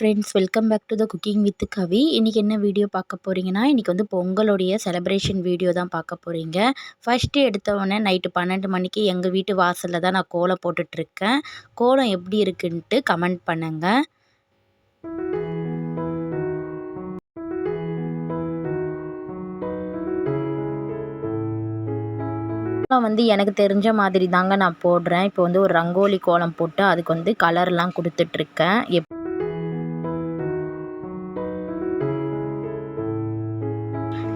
Friends welcome back to the cooking with Kavi இன்றைக்கி என்ன video பார்க்க போகிறீங்கன்னா இன்றைக்கி வந்து பொங்கலுடைய செலப்ரேஷன் வீடியோ தான் பார்க்க போகிறீங்க ஃபஸ்ட்டு எடுத்தவொடனே நைட்டு பன்னெண்டு மணிக்கு எங்கள் வீட்டு வாசலில் தான் நான் கோலம் போட்டுட்ருக்கேன். கோலம் எப்படி இருக்குன்ட்டு கமெண்ட் பண்ணுங்கள் கோலம் வந்து எனக்கு தெரிஞ்ச மாதிரி தாங்க நான் போடுறேன். இப்போ வந்து ஒரு ரங்கோலி கோலம் போட்டு அதுக்கு வந்து கலர்லாம் கொடுத்துட்ருக்கேன். எப்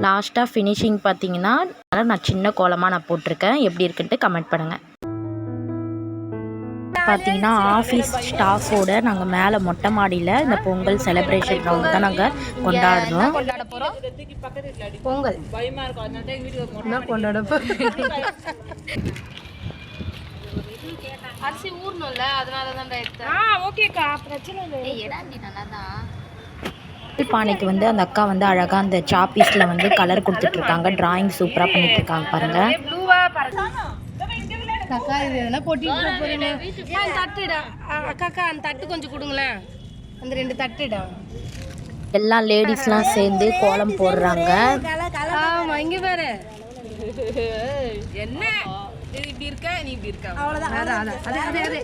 லாஸ்ட்டாக ஃபினிஷிங் பார்த்தீங்கன்னா அதனால் நான் சின்ன கோலமாக நான் போட்டிருக்கேன். எப்படி இருக்குன்ட்டு கமெண்ட் பண்ணுங்கள் பார்த்தீங்கன்னா ஆஃபீஸ் ஸ்டாஃபோட நாங்கள் மேலே மொட்டை மாடியில் இந்த பொங்கல் செலிப்ரேஷன் ரவுண்ட் தான் நாங்கள் கொண்டாடுறோம். பொங்கல். கொண்டாட அரிசி ஊறணும்ல அதனால தான் ஆ ஓகேக்கா பிரச்சனை இல்லை. நல்லா தான் பானைக்கு வந்து அந்த அக்கா வந்து அழகாக அந்த சாப்பீஸில் வந்து கலர் கொடுத்துட்ருக்காங்க. டிராயிங் சூப்பராக பண்ணிட்டுருக்காங்க பாருங்கள் அக்கா இது எதனா அந்த தட்டுடா. அக்காக்கா அந்த தட்டு கொஞ்சம் கொடுங்களேன். அந்த ரெண்டு தட்டுடா. எல்லா லேடிஸ்லாம் சேர்ந்து கோலம் போடுறாங்க. ஆமா இங்க பாரு. என்ன? இது இப்படி இருக்க நீ இப்படி இருக்க? அவ்வளவுதான். அதான் அதே அதே அதே.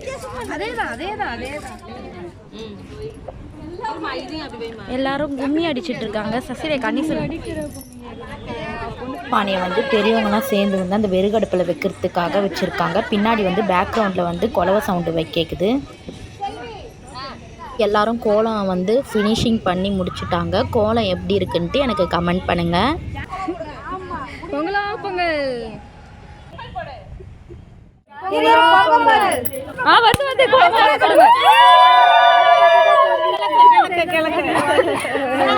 அதேதான் அதேதான் அதேதான் எல்லாரும் கும்மி அடிச்சிட்டு இருக்காங்க. சசிரே கண்ணி பானையை வந்து பெரியவங்கலாம் சேர்ந்து வந்து அந்த வெறுகடுப்பில் வைக்கிறதுக்காக வச்சுருக்காங்க. பின்னாடி வந்து பேக்ரவுண்டில் வந்து குலவ சவுண்டு வை கேட்குது எல்லாரும் கோலம் வந்து ஃபினிஷிங் பண்ணி முடிச்சுட்டாங்க. கோலம் எப்படி இருக்குன்ட்டு எனக்கு கமெண்ட் பண்ணுங்கள் பொங்கலா பொங்கல். ஆ வந்து வந்து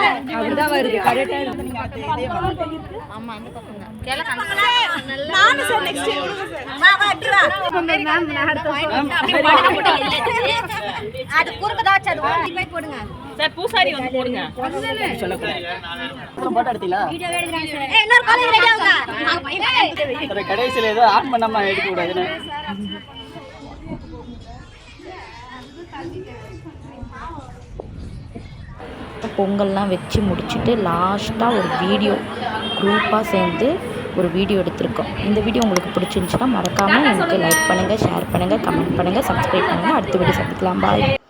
அப்படிதான் வருது சார் பூசாரி வந்து போடுங்க ஏதோ ஆன் பண்ணாம எடுக்க கூடாதுன்னு பொங்கல்லாம் வச்சு முடிச்சுட்டு லாஸ்ட்டாக ஒரு வீடியோ குரூப்பாக சேர்ந்து ஒரு வீடியோ எடுத்திருக்கோம். இந்த வீடியோ உங்களுக்கு பிடிச்சிருந்துச்சுன்னா மறக்காமல் எனக்கு லைக் பண்ணுங்கள் ஷேர் பண்ணுங்கள் கமெண்ட் பண்ணுங்கள் சப்ஸ்கிரைப் பண்ணுங்கள் அடுத்த வீடியோ சந்திக்கலாம். பாய்